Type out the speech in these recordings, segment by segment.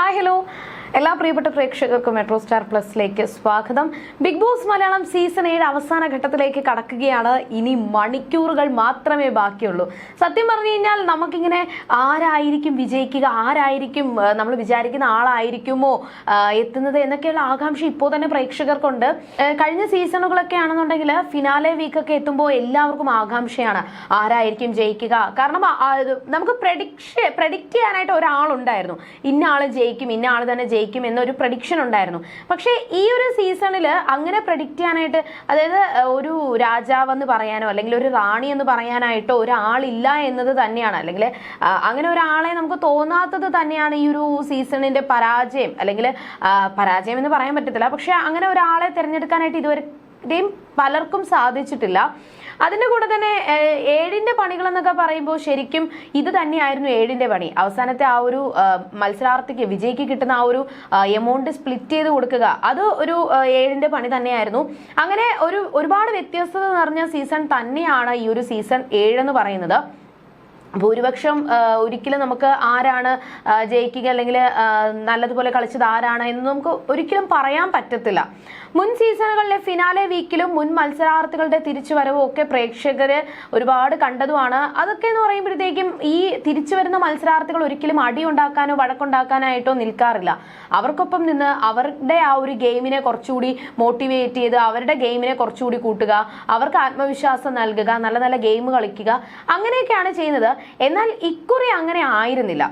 Hi hello എല്ലാ പ്രിയപ്പെട്ട പ്രേക്ഷകർക്കും മെട്രോ സ്റ്റാർ പ്ലസിലേക്ക് സ്വാഗതം. ബിഗ് ബോസ് മലയാളം സീസൺ ഏഴ് അവസാന ഘട്ടത്തിലേക്ക് കടക്കുകയാണ്. ഇനി മണിക്കൂറുകൾ മാത്രമേ ബാക്കിയുള്ളൂ. സത്യം പറഞ്ഞു കഴിഞ്ഞാൽ നമുക്കിങ്ങനെ ആരായിരിക്കും വിജയിക്കുക ആരായിരിക്കും നമ്മൾ വിചാരിക്കുന്ന ആളായിരിക്കുമോ എത്തുന്നത് എന്നൊക്കെയുള്ള ആകാംക്ഷ ഇപ്പോൾ തന്നെ പ്രേക്ഷകർക്കുണ്ട്. കഴിഞ്ഞ സീസണുകളൊക്കെ ആണെന്നുണ്ടെങ്കിൽ ഫിനാലെ വീക്കൊക്കെ എത്തുമ്പോൾ എല്ലാവർക്കും ആകാംക്ഷയാണ് ആരായിരിക്കും ജയിക്കുക. കാരണം നമുക്ക് പ്രഡിക്ഷ പ്രഡിക്റ്റ് ചെയ്യാനായിട്ട് ഒരാളുണ്ടായിരുന്നു. ഇന്ന ആൾ ജയിക്കും ഇന്ന ആൾ തന്നെ ജയിക്കും എന്നൊരു പ്രഡിക്ഷൻ ഉണ്ടായിരുന്നു. പക്ഷേ ഈ ഒരു സീസണിൽ അങ്ങനെ പ്രഡിക്റ്റ് ചെയ്യാനായിട്ട് അതായത് ഒരു രാജാവെന്ന് പറയാനോ അല്ലെങ്കിൽ ഒരു റാണി എന്ന് പറയാനായിട്ടോ ഒരാളില്ല എന്നത് തന്നെയാണ്. അല്ലെങ്കിൽ അങ്ങനെ ഒരാളെ നമുക്ക് തോന്നാത്തത് തന്നെയാണ് ഈ ഒരു സീസണിന്റെ പരാജയം. അല്ലെങ്കിൽ പരാജയം എന്ന് പറയാൻ പറ്റത്തില്ല. പക്ഷെ അങ്ങനെ ഒരാളെ തിരഞ്ഞെടുക്കാനായിട്ട് ഇതുവരെയും പലർക്കും സാധിച്ചിട്ടില്ല. അതിന്റെ കൂടെ തന്നെ ഏഴിന്റെ പണികൾ എന്നൊക്കെ പറയുമ്പോൾ ശരിക്കും ഇത് തന്നെയായിരുന്നു ഏഴിന്റെ പണി. അവസാനത്തെ ആ ഒരു മത്സരാർത്ഥിക്ക് വിജയിക്ക് കിട്ടുന്ന ആ ഒരു എമൗണ്ട് സ്പ്ലിറ്റ് ചെയ്ത് കൊടുക്കുക. അത് ഒരു ഏഴിന്റെ പണി തന്നെയായിരുന്നു. അങ്ങനെ ഒരു ഒരുപാട് വ്യത്യസ്തത നിറഞ്ഞ സീസൺ തന്നെയാണ് ഈ ഒരു സീസൺ ഏഴെന്ന് പറയുന്നത്. ഭൂരിപക്ഷം ഒരിക്കലും നമുക്ക് ആരാണ് ജയിക്കുക അല്ലെങ്കിൽ നല്ലതുപോലെ കളിച്ചത് ആരാണ് എന്ന് നമുക്ക് ഒരിക്കലും പറയാൻ പറ്റത്തില്ല. മുൻ സീസണുകളിലെ ഫിനാലെ വീക്കിലും മുൻ മത്സരാർത്ഥികളുടെ തിരിച്ചുവരവും ഒക്കെ പ്രേക്ഷകര് ഒരുപാട് കണ്ടതുമാണ്. അതൊക്കെ എന്ന് പറയുമ്പോഴത്തേക്കും ഈ തിരിച്ചു വരുന്ന മത്സരാർത്ഥികൾ ഒരിക്കലും അടി ഉണ്ടാക്കാനോ വഴക്കുണ്ടാക്കാനായിട്ടോ നിൽക്കാറില്ല. അവർക്കൊപ്പം നിന്ന് അവരുടെ ആ ഒരു ഗെയിമിനെ കുറച്ചുകൂടി മോട്ടിവേറ്റ് ചെയ്ത് അവരുടെ ഗെയിമിനെ കുറച്ചുകൂടി കൂട്ടുക അവർക്ക് ആത്മവിശ്വാസം നൽകുക നല്ല നല്ല ഗെയിം കളിക്കുക അങ്ങനെയൊക്കെയാണ് ചെയ്യുന്നത്. എന്നാൽ ഇക്കുറി അങ്ങനെ ആയിരുന്നില്ല.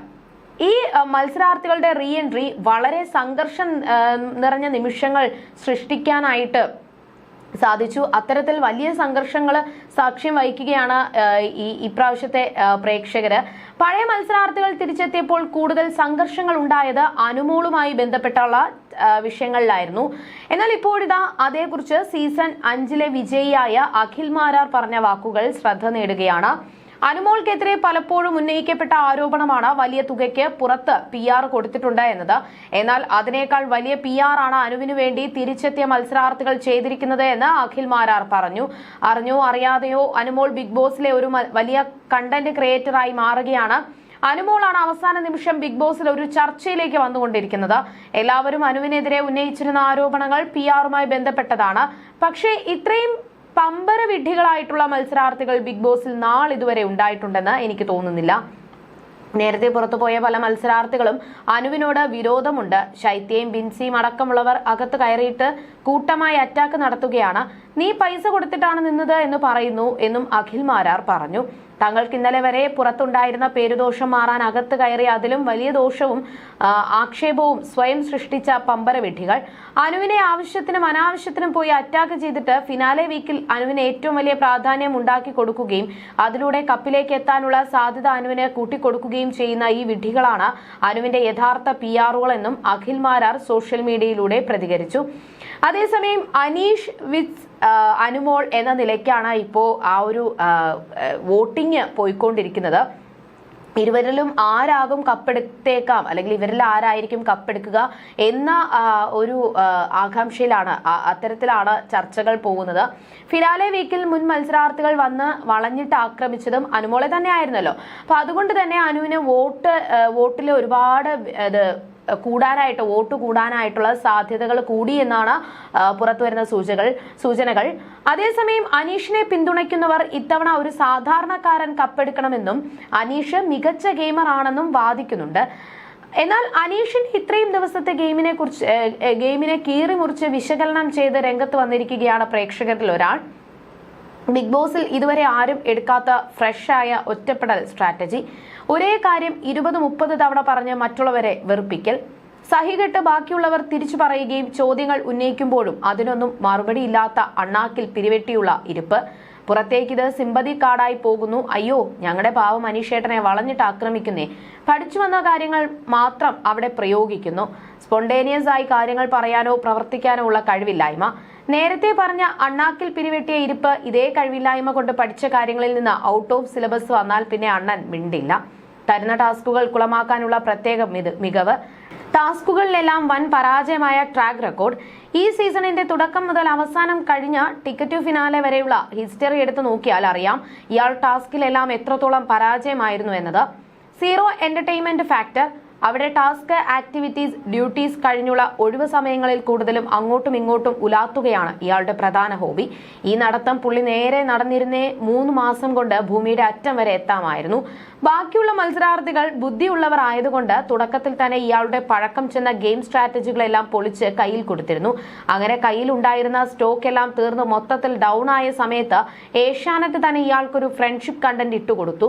ഈ മത്സരാർത്ഥികളുടെ റീ എൻട്രി വളരെ സംഘർഷം നിറഞ്ഞ നിമിഷങ്ങൾ സൃഷ്ടിക്കാനായിട്ട് സാധിച്ചു. അത്തരത്തിൽ വലിയ സംഘർഷങ്ങൾ സാക്ഷ്യം വഹിക്കുകയാണ് ഈ ഇപ്രാവശ്യത്തെ പ്രേക്ഷകര്. പഴയ മത്സരാർത്ഥികൾ തിരിച്ചെത്തിയപ്പോൾ കൂടുതൽ സംഘർഷങ്ങൾ ഉണ്ടായത് അനുമോളുമായി ബന്ധപ്പെട്ടുള്ള വിഷയങ്ങളിലായിരുന്നു. എന്നാൽ ഇപ്പോഴിതാ അതേക്കുറിച്ച് സീസൺ അഞ്ചിലെ വിജയിയായ അഖിൽ മാരാർ പറഞ്ഞ വാക്കുകൾ ശ്രദ്ധ നേടുകയാണ്. അനുമോൾക്കെതിരെ പലപ്പോഴും ഉന്നയിക്കപ്പെട്ട ആരോപണമാണ് വലിയ തുകയ്ക്ക് പുറത്ത് പി ആർ കൊടുത്തിട്ടുണ്ട് എന്നത്. എന്നാൽ അതിനേക്കാൾ വലിയ പി ആർ ആണ് അനുവിനു വേണ്ടി തിരിച്ചെത്തിയ മത്സരാർത്ഥികൾ ചെയ്തിരിക്കുന്നത് എന്ന് അഖിൽ മാരാർ പറഞ്ഞു. അറിഞ്ഞോ അറിയാതെയോ അനുമോൾ ബിഗ് ബോസിലെ ഒരു വലിയ കണ്ടന്റ് ക്രിയേറ്ററായി മാറുകയാണ്. അനുമോളാണ് അവസാന നിമിഷം ബിഗ് ബോസിൽ ഒരു ചർച്ചയിലേക്ക് വന്നുകൊണ്ടിരിക്കുന്നത്. എല്ലാവരും അനുവിനെതിരെ ഉന്നയിച്ചിരുന്ന ആരോപണങ്ങൾ പി ആറുമായി ബന്ധപ്പെട്ടതാണ്. പക്ഷേ ഇത്രയും പമ്പര വിഡ്ഢികളായിട്ടുള്ള മത്സരാർത്ഥികൾ ബിഗ് ബോസിൽ നാളിതുവരെ ഉണ്ടായിട്ടുണ്ടെന്ന് എനിക്ക് തോന്നുന്നില്ല. നേരത്തെ പുറത്തുപോയ പല മത്സരാർത്ഥികളും അനുവിനോട് വിരോധമുണ്ട്. ശൈത്യയും ബിൻസിയും അടക്കമുള്ളവർ അകത്ത് കയറിയിട്ട് കൂട്ടമായി അറ്റാക്ക് നടത്തുകയാണ്. നീ പൈസ കൊടുത്തിട്ടാണ് നിന്നത് എന്ന് പറയുന്നു എന്നും അഖിൽ മാരാർ പറഞ്ഞു. തങ്ങൾക്ക് ഇന്നലെ വരെ പുറത്തുണ്ടായിരുന്ന പേരുദോഷം മാറാൻ അകത്ത് കയറി അതിലും വലിയ ദോഷവും ആക്ഷേപവും സ്വയം സൃഷ്ടിച്ച പമ്പര വിഡ്ഢികൾ അനുവിനെ ആവശ്യത്തിനും അനാവശ്യത്തിനും പോയി അറ്റാക്ക് ചെയ്തിട്ട് ഫിനാലെ വീക്കിൽ അനുവിന് ഏറ്റവും വലിയ പ്രാധാന്യം ഉണ്ടാക്കി കൊടുക്കുകയും അതിലൂടെ കപ്പിലേക്ക് എത്താനുള്ള സാധ്യത അനുവിന് കൂട്ടിക്കൊടുക്കുകയും ചെയ്യുന്ന ഈ വിഡ്ഢികളാണ് അനുവിന്റെ യഥാർത്ഥ പി ആറുകളെന്നും അഖിൽ മാരാർ സോഷ്യൽ മീഡിയയിലൂടെ പ്രതികരിച്ചു. അതേസമയം അനീഷ് ആ, അനുമോൾ എന്ന നിലയ്ക്കാണ് ഇപ്പോൾ ആ ഒരു വോട്ടിംഗ് പോയിക്കൊണ്ടിരിക്കുന്നത്. ഇരുവരിലും ആരാകും കപ്പെടുത്തേക്കാം അല്ലെങ്കിൽ ഇവരിൽ ആരായിരിക്കും കപ്പെടുക്കുക എന്ന ഒരു ആകാംക്ഷയിലാണ് അത്തരത്തിലാണ് ചർച്ചകൾ പോകുന്നത്. ഫിലാലെ വീക്കിൽ മുൻ മത്സരാർത്ഥികൾ വന്ന് വളഞ്ഞിട്ട് ആക്രമിച്ചതും അനുമോളെ തന്നെയായിരുന്നല്ലോ. അപ്പൊ അതുകൊണ്ട് തന്നെ അനുവിന് വോട്ട് വോട്ടിൽ ഒരുപാട് കൂടാനായിട്ട് വോട്ട് കൂടാനായിട്ടുള്ള സാധ്യതകൾ കൂടി എന്നാണ് പുറത്തുവരുന്ന പുറത്തു വരുന്ന സൂചകൾ സൂചനകൾ. അതേസമയം അനീഷിനെ പിന്തുണയ്ക്കുന്നവർ ഇത്തവണ ഒരു സാധാരണക്കാരൻ കപ്പെടുക്കണമെന്നും അനീഷ് മികച്ച ഗെയിമർ ആണെന്നും വാദിക്കുന്നുണ്ട്. എന്നാൽ അനീഷിന്റെ ഇത്രയും ദിവസത്തെ ഗെയിമിനെ കുറിച്ച് ഗെയിമിനെ കീറി മുറിച്ച് വിശകലനം ചെയ്ത് രംഗത്ത് വന്നിരിക്കുകയാണ് പ്രേക്ഷകരിൽ ഒരാൾ. ബിഗ് ബോസിൽ ഇതുവരെ ആരും എടുക്കാത്ത ഫ്രഷായ ഒറ്റപ്പെടൽ സ്ട്രാറ്റജി. ഒരേ കാര്യം ഇരുപത് മുപ്പത് തവണ പറഞ്ഞ് മറ്റുള്ളവരെ വെറുപ്പിക്കൽ. സഹികെട്ട് ബാക്കിയുള്ളവർ തിരിച്ചു പറയുകയും ചോദ്യങ്ങൾ ഉന്നയിക്കുമ്പോഴും അതിനൊന്നും മറുപടിയില്ലാത്ത അണ്ണാക്കിൽ പിരിവെട്ടിയുള്ള ഇരിപ്പ്. പുറത്തേക്കിത് സിമ്പതി കാർഡായി പോകുന്നു. അയ്യോ ഞങ്ങളുടെ പാവം മനീഷേട്ടനെ വളഞ്ഞിട്ട് ആക്രമിക്കുന്നേ. പഠിച്ചു വന്ന കാര്യങ്ങൾ മാത്രം അവിടെ പ്രയോഗിക്കുന്നു. സ്പോണ്ടേനിയസ് ആയി കാര്യങ്ങൾ പറയാനോ പ്രവർത്തിക്കാനോ ഉള്ള കഴിവില്ലായ്മ. നേരത്തെ പറഞ്ഞ അണ്ണാക്കിൽ പിരിവെട്ടിയ ഇരിപ്പ് ഇതേ കഴിവില്ലായ്മ കൊണ്ട് പഠിച്ച കാര്യങ്ങളിൽ നിന്ന് ഔട്ട് ഓഫ് സിലബസ് വന്നാൽ പിന്നെ അണ്ണൻ മിണ്ടില്ല. തരുന്ന ടാസ്കുകൾ കുളമാക്കാനുള്ള പ്രത്യേക മികവ്. ടാസ്കുകളിലെല്ലാം വൻ പരാജയമായ ട്രാക്ക് റെക്കോർഡ് ഈ സീസണിന്റെ തുടക്കം മുതൽ അവസാനം കഴിഞ്ഞ ടിക്കറ്റ് ഫിനാലെ വരെയുള്ള ഹിസ്റ്ററി എടുത്തു നോക്കിയാൽ അറിയാം ഇയാൾ ടാസ്കിലെല്ലാം എത്രത്തോളം പരാജയമായിരുന്നു എന്നത്. സീറോ എന്റർടൈൻമെന്റ് ഫാക്ടർ അവിടെ ടാസ്ക് ആക്ടിവിറ്റീസ് ഡ്യൂട്ടീസ് കഴിഞ്ഞുള്ള ഒഴിവ് സമയങ്ങളിൽ കൂടുതലും അങ്ങോട്ടും ഇങ്ങോട്ടും ഉലാത്തുകയാണ് ഇയാളുടെ പ്രധാന ഹോബി. ഈ നടത്തം പുള്ളി നേരെ നടന്നിരുന്നേ മൂന്ന് മാസം കൊണ്ട് ഭൂമിയുടെ അറ്റം വരെ എത്താമായിരുന്നു. ബാക്കിയുള്ള മത്സരാർത്ഥികൾ ബുദ്ധിയുള്ളവർ ആയതുകൊണ്ട് തുടക്കത്തിൽ തന്നെ ഇയാളുടെ പഴക്കം ചെന്ന ഗെയിം സ്ട്രാറ്റജികളെല്ലാം പൊളിച്ച് കയ്യിൽ കൊടുത്തിരുന്നു. അങ്ങനെ കയ്യിൽ ഉണ്ടായിരുന്ന സ്റ്റോക്ക് എല്ലാം തീർന്ന് മൊത്തത്തിൽ ഡൗൺ ആയ സമയത്ത് ഏഷ്യാനെറ്റ് തന്നെ ഇയാൾക്കൊരു ഫ്രണ്ട്ഷിപ്പ് കണ്ടന്റ് ഇട്ടുകൊടുത്തു.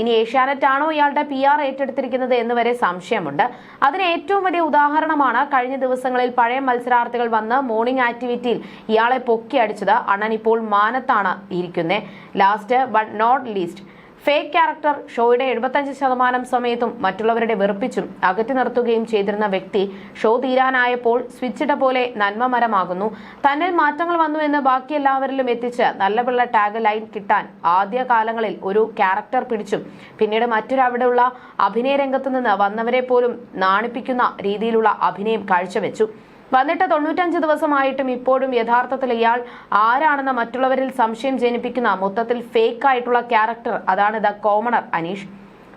ഇനി ഏഷ്യാനെറ്റ് ആണോ ഇയാളുടെ പി ആർ ഏറ്റെടുത്തിരിക്കുന്നത് എന്ന് വരെ സംശയമുണ്ട്. അതിന് ഏറ്റവും വലിയ ഉദാഹരണമാണ് കഴിഞ്ഞ ദിവസങ്ങളിൽ പഴയ മത്സരാർത്ഥികൾ വന്ന് മോർണിംഗ് ആക്ടിവിറ്റിയിൽ ഇയാളെ പൊക്കി അടിച്ചത്. അണ്ണൻ ഇപ്പോൾ മാനത്താണ് ഇരിക്കുന്നത് last but not least fake character ഷോയുടെ എഴുപത്തഞ്ച് ശതമാനം സമയത്തും മറ്റുള്ളവരുടെ വെറുപ്പിച്ചും അകറ്റി നിർത്തുകയും ചെയ്തിരുന്ന വ്യക്തി ഷോ തീരാനായപ്പോൾ സ്വിച്ചിട്ട പോലെ നന്മമരമാകുന്നു തന്നിൽ മാറ്റങ്ങൾ വന്നു എന്ന് ബാക്കി എല്ലാവരിലും എത്തിച്ച് നല്ല പിള്ള ടാഗ് ലൈൻ കിട്ടാൻ ആദ്യ കാലങ്ങളിൽ ഒരു ക്യാരക്ടർ പിടിച്ചും പിന്നീട് മറ്റൊരവിടെയുള്ള അഭിനയ രംഗത്ത് നിന്ന് വന്നവരെ പോലും നാണിപ്പിക്കുന്ന രീതിയിലുള്ള അഭിനയം കാഴ്ചവെച്ചു. വന്നിട്ട് തൊണ്ണൂറ്റഞ്ച് ദിവസമായിട്ടും ഇപ്പോഴും യഥാർത്ഥത്തിൽ ഇയാൾ ആരാണെന്ന് മറ്റുള്ളവരിൽ സംശയം ജനിപ്പിക്കുന്ന മൊത്തത്തിൽ ഫേക്ക് ആയിട്ടുള്ള ക്യാരക്ടർ അതാണ് ദ കോമണർ അനീഷ്.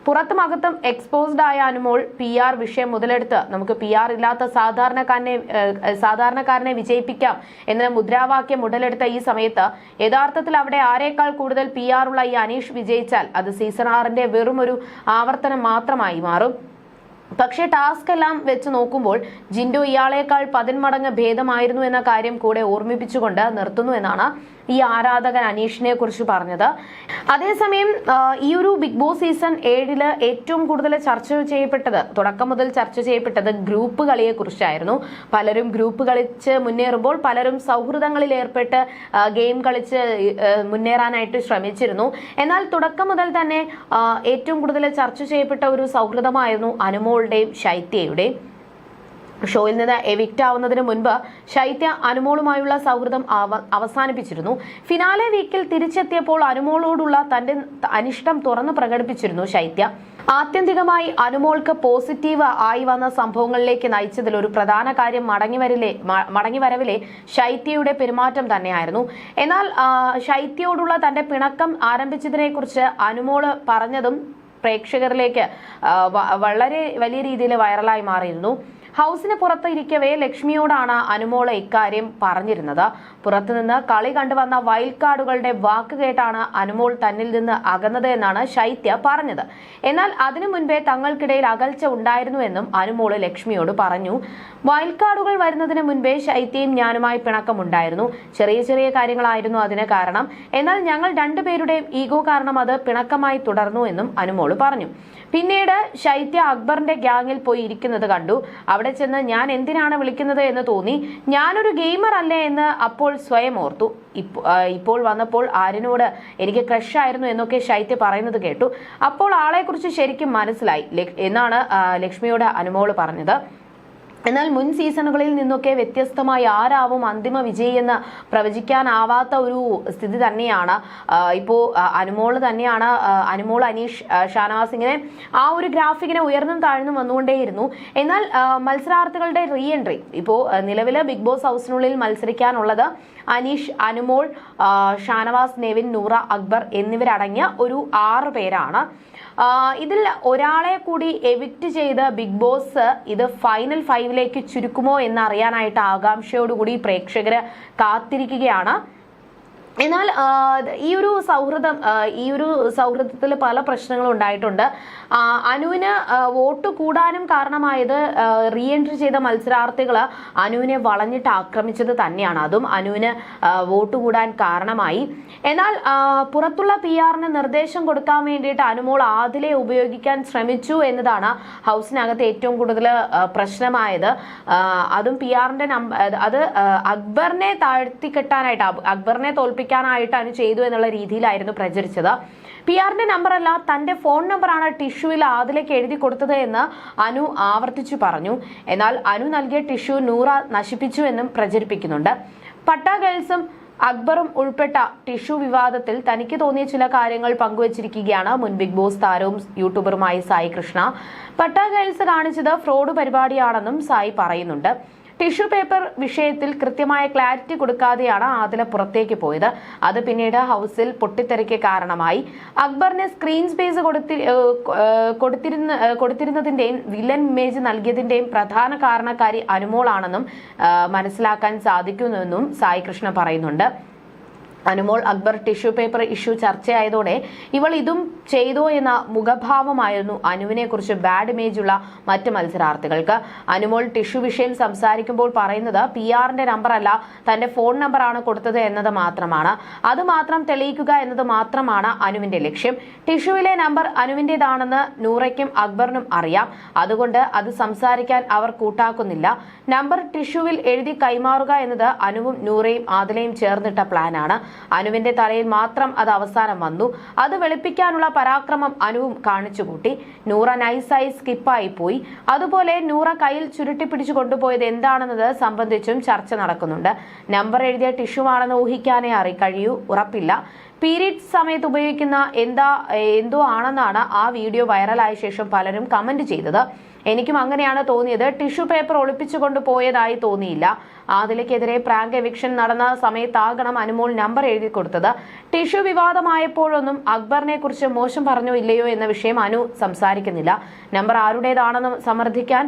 പുറത്തും അകത്തും എക്സ്പോസ്ഡ് ആയ അനുമോൾ പി ആർ വിഷയം മുതലെടുത്ത് നമുക്ക് പി ആർ ഇല്ലാത്ത സാധാരണക്കാരനെ സാധാരണക്കാരനെ വിജയിപ്പിക്കാം എന്ന മുദ്രാവാക്യം ഉടലെടുത്ത ഈ സമയത്ത് യഥാർത്ഥത്തിൽ അവിടെ ആരേക്കാൾ കൂടുതൽ പി ആർ ഉള്ള ഈ അനീഷ് വിജയിച്ചാൽ അത് സീസൺ ആറിന്റെ വെറും ഒരു ആവർത്തനം മാത്രമായി മാറും. പക്ഷേ ടാസ്ക് എല്ലാം വെച്ച് നോക്കുമ്പോൾ ജിൻഡോ ഇയാളേക്കാൾ പതിന്മടങ്ങ് ഭേദമായിരുന്നു എന്ന കാര്യം കൂടെ ഓർമ്മിപ്പിച്ചുകൊണ്ട് നിർത്തുന്നു എന്നാണ് ഈ ആരാധകൻ അനീഷിനെ കുറിച്ച് പറഞ്ഞത്. അതേസമയം ഈ ഒരു ബിഗ് ബോസ് സീസൺ ഏഴിൽ ഏറ്റവും കൂടുതൽ ചർച്ച ചെയ്യപ്പെട്ടത് തുടക്കം മുതൽ ചർച്ച ചെയ്യപ്പെട്ടത് ഗ്രൂപ്പ് കളിയെ കുറിച്ചായിരുന്നു. പലരും ഗ്രൂപ്പ് കളിച്ച് മുന്നേറുമ്പോൾ പലരും സൗഹൃദങ്ങളിൽ ഏർപ്പെട്ട് ഗെയിം കളിച്ച് മുന്നേറാനായിട്ട് ശ്രമിച്ചിരുന്നു. എന്നാൽ തുടക്കം മുതൽ തന്നെ ഏറ്റവും കൂടുതൽ ചർച്ച ചെയ്യപ്പെട്ട ഒരു സൗഹൃദമായിരുന്നു അനുമോളുടെയും ശൈത്യയുടെയും. ഷോയിൽ നിന്ന് എവിക്റ്റ് ആവുന്നതിന് മുൻപ് ശൈത്യ അനുമോളുമായുള്ള സൗഹൃദം അവസാനിപ്പിച്ചിരുന്നു. ഫിനാലെ വീക്കിൽ തിരിച്ചെത്തിയപ്പോൾ അനുമോളോടുള്ള തന്റെ അനിഷ്ടം തുറന്നു പ്രകടിപ്പിച്ചിരുന്നു ശൈത്യ. ആത്യന്തികമായി അനുമോൾക്ക് പോസിറ്റീവ് ആയി വന്ന സംഭവങ്ങളിലേക്ക് നയിച്ചതിൽ ഒരു പ്രധാന കാര്യം മടങ്ങിവരിലെ മടങ്ങിവരവിലെ ശൈത്യയുടെ പെരുമാറ്റം തന്നെയായിരുന്നു. എന്നാൽ ശൈത്യയോടുള്ള തന്റെ പിണക്കം ആരംഭിച്ചതിനെ കുറിച്ച് അനുമോൾ പറഞ്ഞതും പ്രേക്ഷകരിലേക്ക് വളരെ വലിയ രീതിയിൽ വൈറലായി മാറിയിരുന്നു. ഹൗസിന് പുറത്ത് ഇരിക്കവേ ലക്ഷ്മിയോടാണ് അനുമോൾ ഇക്കാര്യം പറഞ്ഞിരുന്നത്. പുറത്തുനിന്ന് കളി കണ്ടുവന്ന വൈൽഡ് കാർഡുകളുടെ വാക്ക് കേട്ടാണ് അനുമോൾ തന്നിൽ നിന്ന് അകന്നത് എന്നാണ് ശൈത്യ പറഞ്ഞത്. എന്നാൽ അതിനു മുൻപേ തങ്ങൾക്കിടയിൽ അകൽച്ച ഉണ്ടായിരുന്നുവെന്നും അനുമോൾ ലക്ഷ്മിയോട് പറഞ്ഞു. വൈൽഡ് കാർഡുകൾ വരുന്നതിന് മുൻപേ ശൈത്യയും ഞാനുമായി പിണക്കമുണ്ടായിരുന്നു. ചെറിയ ചെറിയ കാര്യങ്ങളായിരുന്നു അതിന് കാരണം. എന്നാൽ ഞങ്ങൾ രണ്ടുപേരുടെയും ഈഗോ കാരണം അത് പിണക്കമായി തുടർന്നു എന്നും അനുമോൾ പറഞ്ഞു. പിന്നീട് ശൈത്യ അക്ബറിന്റെ ഗ്യാങ്ങിൽ പോയി ഇരിക്കുന്നത് കണ്ടു. അവിടെ ചെന്ന് ഞാൻ എന്തിനാണ് വിളിക്കുന്നത് എന്ന് തോന്നി. ഞാനൊരു ഗെയിമർ അല്ലേ എന്ന് അപ്പോൾ സ്വയം ഓർത്തു. ഇപ്പോ- ഇപ്പോൾ വന്നപ്പോൾ ആര്യനോട് എനിക്ക് ക്രഷ് ആയിരുന്നു എന്നൊക്കെ ശൈത്യ പറയുന്നത് കേട്ടു. അപ്പോൾ ആളെക്കുറിച്ച് ശരിക്കും മനസ്സിലായി. എന്നാണ് ലക്ഷ്മിയോട് അനുമോൾ പറഞ്ഞത്. എന്നാൽ മുൻ സീസണുകളിൽ നിന്നൊക്കെ വ്യത്യസ്തമായി ആരാവും അന്തിമ വിജയി എന്ന് പ്രവചിക്കാനാവാത്ത ഒരു സ്ഥിതി തന്നെയാണ്. ഇപ്പോൾ അനുമോൾ തന്നെയാണ് അനുമോൾ അനീഷ് ഷാനവാസ് ഇങ്ങനെ ആ ഒരു ഗ്രാഫിക്കിനെ ഉയർന്നും താഴ്ന്നും വന്നുകൊണ്ടേയിരുന്നു. എന്നാൽ മത്സരാർത്ഥികളുടെ റീ എൻട്രി. ഇപ്പോൾ നിലവിലെ ബിഗ് ബോസ് ഹൗസിനുള്ളിൽ മത്സരിക്കാനുള്ളത് അനീഷ് അനുമോൾ ഷാനവാസ് നെവിൻ നൂറ അക്ബർ എന്നിവരടങ്ങിയ ഒരു ആറ് പേരാണ്. ഇതിൽ ഒരാളെ കൂടി എവിക്റ്റ് ചെയ്ത് ബിഗ് ബോസ് ഇത് ഫൈനൽ ഫൈവിലേക്ക് ചുരുക്കുമോ എന്നറിയാനായിട്ട് ആകാംക്ഷയോടുകൂടി പ്രേക്ഷകർ കാത്തിരിക്കുകയാണ്. എന്നാൽ ഈ ഒരു സൗഹൃദം ഈ ഒരു സൗഹൃദത്തിൽ പല പ്രശ്നങ്ങളും ഉണ്ടായിട്ടുണ്ട്. അനുവിന് വോട്ട് കൂടാനും കാരണമായത് റീഎൻട്രി ചെയ്ത മത്സരാർത്ഥികൾ അനുവിനെ വളഞ്ഞിട്ട് ആക്രമിച്ചത് തന്നെയാണ്. അതും അനുവിന് വോട്ട് കൂടാൻ കാരണമായി. എന്നാൽ പുറത്തുള്ള പി ആറിന് നിർദ്ദേശം കൊടുക്കാൻ വേണ്ടിയിട്ട് അനുമോൾ ആദിലെ ഉപയോഗിക്കാൻ ശ്രമിച്ചു എന്നതാണ് ഹൗസിനകത്ത് ഏറ്റവും കൂടുതൽ പ്രശ്നമായത്. അതും പി ആറിന്റെ നമ്പർ അത് അക്ബറിനെ താഴ്ത്തിക്കെട്ടാനായിട്ട് കെട്ടാനായിട്ട് അക്ബറിനെ തോൽപ്പിക്കാനായിട്ട് അനു ചെയ്തു എന്നുള്ള രീതിയിലായിരുന്നു പ്രചരിച്ചത്. പി ആറിന്റെ നമ്പർ അല്ല തന്റെ ഫോൺ നമ്പറാണ് ടിഷ്യൂവിൽ ആദിലേക്ക് എഴുതി കൊടുത്തത് എന്ന് അനു ആവർത്തിച്ചു പറഞ്ഞു. എന്നാൽ അനു നൽകിയ ടിഷ്യൂ നൂറ നശിപ്പിച്ചു എന്നും പ്രചരിപ്പിക്കുന്നുണ്ട്. പട്ട ഗേൾസും അക്ബറും ഉൾപ്പെട്ട ടിഷ്യു വിവാദത്തിൽ തനിക്ക് തോന്നിയ ചില കാര്യങ്ങൾ പങ്കുവച്ചിരിക്കുകയാണ് മുൻ ബിഗ് ബോസ് താരവും യൂട്യൂബറുമായി സായി കൃഷ്ണ. പട്ട ഗേൾസ് കാണിച്ചത് ഫ്രോഡ് പരിപാടിയാണെന്നും സായി പറയുന്നുണ്ട്. ടിഷ്യൂ പേപ്പർ വിഷയത്തിൽ കൃത്യമായ ക്ലാരിറ്റി കൊടുക്കാതെയാണ് ആദില പുറത്തേക്ക് പോയത്. അത് പിന്നീട് ഹൗസിൽ പൊട്ടിത്തെറിക്ക് കാരണമായി. അക്ബറിന് സ്ക്രീൻ സ്പേസ് കൊടുത്തി കൊടുത്തിരുന്ന കൊടുത്തിരുന്നതിന്റെയും വില്ലൻ ഇമേജ് നൽകിയതിന്റെയും പ്രധാന കാരണക്കാരി അനുമോളാണെന്നും മനസ്സിലാക്കാൻ സാധിക്കുന്നുവെന്നും സായി കൃഷ്ണ പറയുന്നുണ്ട്. Anumol Akbar tissue paper issue ചർച്ചയായതോടെ ഇവൾ ഇതും ചെയ്തോ എന്ന മുഖഭാവമായിരുന്നു അനുവിനെ കുറിച്ച് ബാഡ് ഇമേജ് ഉള്ള മറ്റ് മത്സരാർത്ഥികൾക്ക്. അനുമോൾ ടിഷ്യൂ വിഷയം സംസാരിക്കുമ്പോൾ പറയുന്നത് പി ആറിന്റെ നമ്പറല്ല തന്റെ ഫോൺ നമ്പറാണ് കൊടുത്തത് എന്നത് മാത്രമാണ്. അത് മാത്രം തെളിയിക്കുക എന്നത് മാത്രമാണ് അനുവിന്റെ ലക്ഷ്യം. ടിഷ്യൂവിലെ നമ്പർ അനുവിന്റേതാണെന്ന് നൂറയ്ക്കും അക്ബറിനും അറിയാം. അതുകൊണ്ട് അത് സംസാരിക്കാൻ അവർ കൂട്ടാക്കുന്നില്ല. നമ്പർ ടിഷ്യൂവിൽ എഴുതി കൈമാറുക എന്നത് അനുവും നൂറയും ആദിലയും ചേർന്നിട്ട പ്ലാനാണ് അനുവിന്റെ തലയിൽ മാത്രം അത് അവസാനം വന്നു. അത് വെളുപ്പിക്കാനുള്ള പരാക്രമം അനുവും കാണിച്ചുകൂട്ടി. നൂറ നൈസായി സ്കിപ്പായി പോയി. അതുപോലെ നൂറ കയ്യിൽ ചുരുട്ടി പിടിച്ചു കൊണ്ടുപോയത് എന്താണെന്നത് സംബന്ധിച്ചും ചർച്ച നടക്കുന്നുണ്ട്. നമ്പർ എഴുതിയ ടിഷ്യൂ ആണെന്ന് ഊഹിക്കാനേ അറി കഴിയൂ. ഉറപ്പില്ല. പീരീഡ്സ് സമയത്ത് ഉപയോഗിക്കുന്ന എന്താ എന്തോ ആണെന്നാണ് ആ വീഡിയോ വൈറലായ ശേഷം പലരും കമന്റ് ചെയ്തത്. എനിക്കും അങ്ങനെയാണ് തോന്നിയത്. ടിഷ്യൂ പേപ്പർ ഒളിപ്പിച്ചു കൊണ്ടുപോയതായി തോന്നിയില്ല. ആദിലയ്ക്കെതിരെ പ്രാങ്ക് എവിക്ഷൻ നടന്ന സമയത്താകണം അനുമോൾ നമ്പർ എഴുതി കൊടുത്തത്. ടിഷ്യൂ വിവാദമായപ്പോഴൊന്നും അക്ബറിനെ കുറിച്ച് മോശം പറഞ്ഞോ ഇല്ലയോ എന്ന വിഷയം അനു സംസാരിക്കുന്നില്ല. നമ്പർ ആരുടേതാണെന്ന് സമർത്ഥിക്കാൻ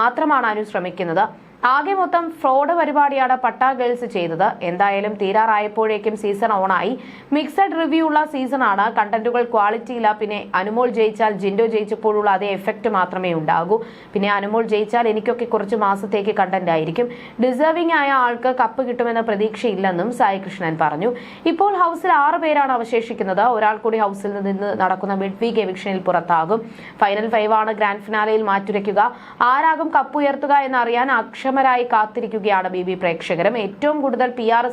മാത്രമാണ് അനു ശ്രമിക്കുന്നത്. ആകെ മൊത്തം ഫ്രോഡ് പരിപാടിയാണ് പട്ടാ ഗേൾസ് ചെയ്തത്. എന്തായാലും തീരാറായപ്പോഴേക്കും സീസൺ ഓണായി മിക്സഡ് റിവ്യൂ ഉള്ള സീസണാണ് കണ്ടന്റുകൾ ക്വാളിറ്റിയില്ല പിന്നെ അനുമോൾ ജയിച്ചാൽ ജിൻഡോ ജയിച്ചപ്പോഴുള്ള അതേ എഫക്റ്റ് മാത്രമേ ഉണ്ടാകൂ. പിന്നെ അനുമോൾ ജയിച്ചാൽ എനിക്കൊക്കെ കുറച്ച് മാസത്തേക്ക് കണ്ടന്റ് ആയിരിക്കും. ഡിസേർവിംഗ് ആയ ആൾക്ക് കപ്പ് കിട്ടുമെന്ന പ്രതീക്ഷയില്ലെന്നും സായി കൃഷ്ണൻ പറഞ്ഞു. ഇപ്പോൾ ഹൗസിൽ ആറ് പേരാണ് അവശേഷിക്കുന്നത്. ഒരാൾ കൂടി ഹൗസിൽ നിന്ന് നടക്കുന്ന മിഡ് വീക്ക് എവിക്ഷനിൽ പുറത്താകും. ഫൈനൽ ഫൈവ് ആണ് ഗ്രാൻഡ് ഫിനാലയിൽ മാറ്റുരയ്ക്കുക. ആരാകും കപ്പ് ഉയർത്തുക എന്നറിയാൻ അക്ഷമരായി കാത്തിരിക്കുകയാണ് ബി ബി പ്രേക്ഷകരും. ഏറ്റവും കൂടുതൽ പി ആർ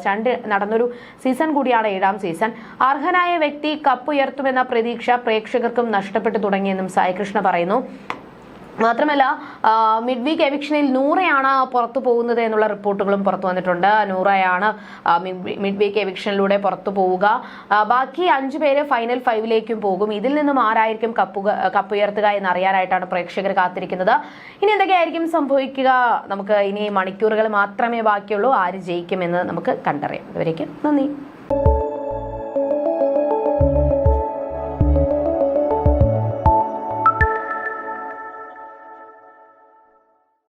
സ്റ്റണ്ട് നടന്നൊരു സീസൺ കൂടിയാണ് ഏഴാം സീസൺ. അർഹനായ വ്യക്തി കപ്പ് ഉയർത്തുമെന്ന പ്രതീക്ഷ പ്രേക്ഷകർക്കും നഷ്ടപ്പെട്ടു തുടങ്ങിയെന്നും സായികൃഷ്ണ പറയുന്നു. മാത്രമല്ല മിഡ് വീക്ക് എവിക്ഷനിൽ നൂറയാണ് പുറത്തു പോകുന്നത് എന്നുള്ള റിപ്പോർട്ടുകളും പുറത്തു വന്നിട്ടുണ്ട്. നൂറയാണ് മിഡ് വീക്ക് എവിക്ഷനിലൂടെ പുറത്തു പോവുക. ബാക്കി അഞ്ചു പേര് ഫൈനൽ ഫൈവിലേക്കും പോകും. ഇതിൽ നിന്നും ആരായിരിക്കും കപ്പ് കപ്പുയർത്തുക എന്നറിയാനായിട്ടാണ് പ്രേക്ഷകർ കാത്തിരിക്കുന്നത്. ഇനി എന്തൊക്കെയായിരിക്കും സംഭവിക്കുക? നമുക്ക് ഇനി മണിക്കൂറുകൾ മാത്രമേ ബാക്കിയുള്ളൂ. ആര് ജയിക്കുമെന്ന് നമുക്ക് കണ്ടറിയാം. ഇതുവരേക്കും നന്ദി.